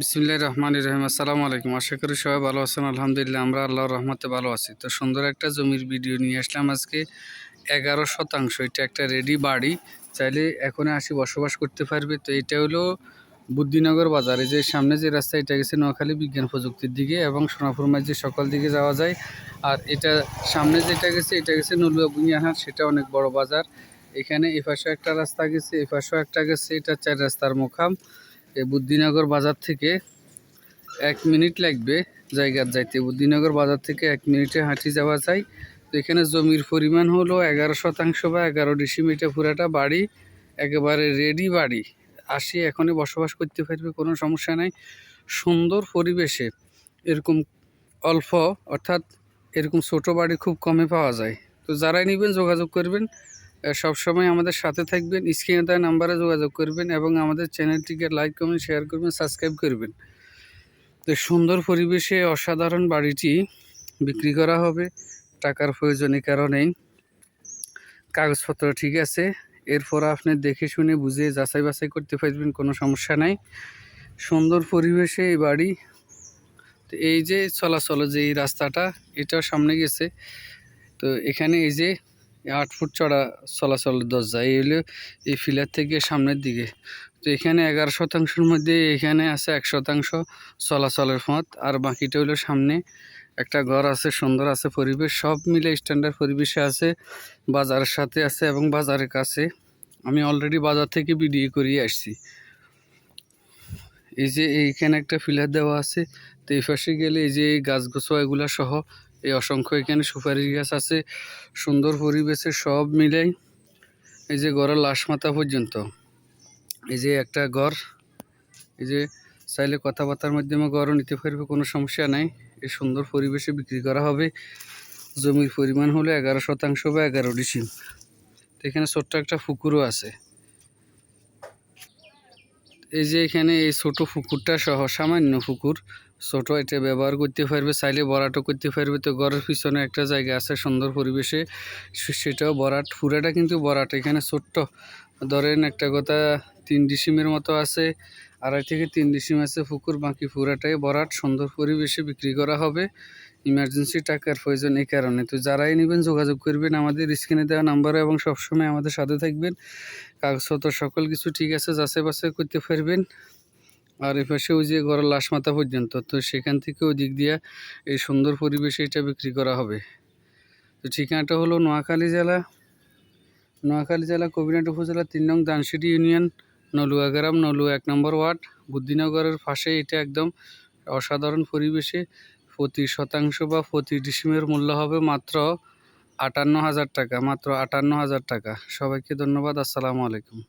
বিসমুল্লাহ রহমান রহিম। আসসালামু আলাইকুম। আশা করি সবাই ভালো আছেন। আলহামদুলিল্লাহ, আমরা আল্লাহর রহমতে ভালো আছি। তো সুন্দর একটা জমির ভিডিও নিয়ে আসলাম আজকে। এগারো শতাংশ, এটা একটা রেডি বাড়ি। চাইলে এখন আসি, বসবাস করতে পারবে। তো এটা হলো বুদ্ধিনগর বাজারে। যে সামনে যে রাস্তা, এটা গেছে নোয়াখালী বিজ্ঞান প্রযুক্তির দিকে এবং সোনাপুর মাঝে সকাল দিকে যাওয়া যায়। আর এটা সামনে যেটা গেছে, এটা গেছে নলুয়া বুনিয়াহাট সেটা অনেক বড় বাজার। এখানে এই পাশেও একটা রাস্তা গেছে এই পাশেও একটা গেছে। এটা চার রাস্তার মুখাম বুদ্ধিনগর বাজার থেকে এক মিনিট লাগবে জায়গার যাইতে। বুদ্ধিনগর বাজার থেকে এক মিনিটে হাঁটি যাওয়া যায়। তো এখানে জমির পরিমাণ হলো এগারো শতাংশ বা এগারো ডিসিমিটা পুরাটা বাড়ি, একেবারে রেডি বাড়ি। আসি এখনই বসবাস করতে পারবে, কোনো সমস্যা নাই। সুন্দর পরিবেশে এরকম অল্প অর্থাৎ এরকম ছোট বাড়ি খুব কমে পাওয়া যায়। তো যারাই নেবেন যোগাযোগ করবেন। সবসময় আমাদের সাথে থাকবেন, স্ক্রিনে দেওয়া নাম্বারে যোগাযোগ করবেন এবং আমাদের চ্যানেলটিকে লাইক করবেন শেয়ার করবেন, সাবস্ক্রাইব করবেন। তো সুন্দর পরিবেশে অসাধারণ বাড়িটি বিক্রি করা হবে, টাকার প্রয়োজনের কারণেই। কাগজপত্র ঠিক আছে, এরপর আপনি দেখে শুনে বুঝে যাচাই বাছাই করতে পারবেন, কোনো সমস্যা নাই। সুন্দর পরিবেশে এই বাড়ি, তো এই যে চলাচল যে এই রাস্তাটা এটাও সামনে গেছে। তো এখানে এই যে আট ফুট চড়া চলাচল দরজা এই হলো এই ফিলার থেকে সামনের দিকে। তো এখানে এগারো শতাংশের মধ্যে এখানে আছে এক শতাংশ চলাচলের পথ। আর বাকিটা হলো সামনে একটা ঘর আছে, সুন্দর আছে পরিবেশ। সব মিলে স্ট্যান্ডার্ড পরিবেশে আছে, বাজারের সাথে আছে এবং বাজারের কাছে। আমি অলরেডি বাজার থেকে ভিডিও করিয়ে আসছি। এই যে এইখানে একটা ফিলার দেওয়া আছে। তো এই পাশে গেলে এই যে এই গাছগুছো এগুলা সহ এই অসংখ্য এখানে সুপারি গাছ আছে, সুন্দর পরিবেশে সব মিলাই এই যে ঘরের লাশ মাথা পর্যন্ত। এই যে একটা ঘর, এই যে চাইলে কথাবার্তার মাধ্যমে গড়ও নিতে পারবে, কোনো সমস্যা নাই। এই সুন্দর পরিবেশে বিক্রি করা হবে। জমির পরিমাণ হলো এগারো শতাংশ বা এগারো ডিসিম এখানে ছোট্ট একটা পুকুরও আছে। এই যে এখানে এই ছোট পুকুরটা সহ, সামান্য পুকুর। ছোট এটা ব্যবহার করতে পারবে, চাইলে বরাটও করতে পারবে। তো ঘরের পিছনে একটা জায়গা আছে সুন্দর পরিবেশে। সেটাও বরাট পুরাটা কিন্তু বরাট এখানে ছোট্ট, ধরেন একটা কথা, তিন ডিসিমের মতো আছে। আড়াই থেকে তিন ডিসিম আছে পুকুর, বাকি পুরাটাই বরাট সুন্দর পরিবেশে বিক্রি করা হবে। ইমার্জেন্সি টাকার প্রয়োজন এই কারণে। তো যারাই নেবেন যোগাযোগ করবেন, আমাদের স্ক্রিনে দেওয়া নাম্বারে এবং সবসময় আমাদের সাথে থাকবেন। কাগজপত্র সকল কিছু ঠিক আছে, যাচাই বাছাই করতে পারবেন। আর এ পাশে ওই যে ঘরের লাশ মাথা পর্যন্ত, তো সেখান থেকে ওই দিক দিয়ে এই সুন্দর পরিবেশে এটা বিক্রি করা হবে। তো ঠিকানাটা হলো নোয়াখালী জেলা নোয়াখালী জেলা কবিরাট উপজেলা তিন নং দানসিটি ইউনিয়ন নলুয়া গ্রাম নলুয়া এক নম্বর ওয়ার্ড, বুদ্ধিনগরের পাশে এটা একদম অসাধারণ পরিবেশে প্রতি শতাংশ বা প্রতি ডিসিমের মূল্য হবে মাত্র আটান্ন হাজার টাকা, মাত্র আটান্ন হাজার টাকা। সবাইকে ধন্যবাদ, আসসালামু আলাইকুম।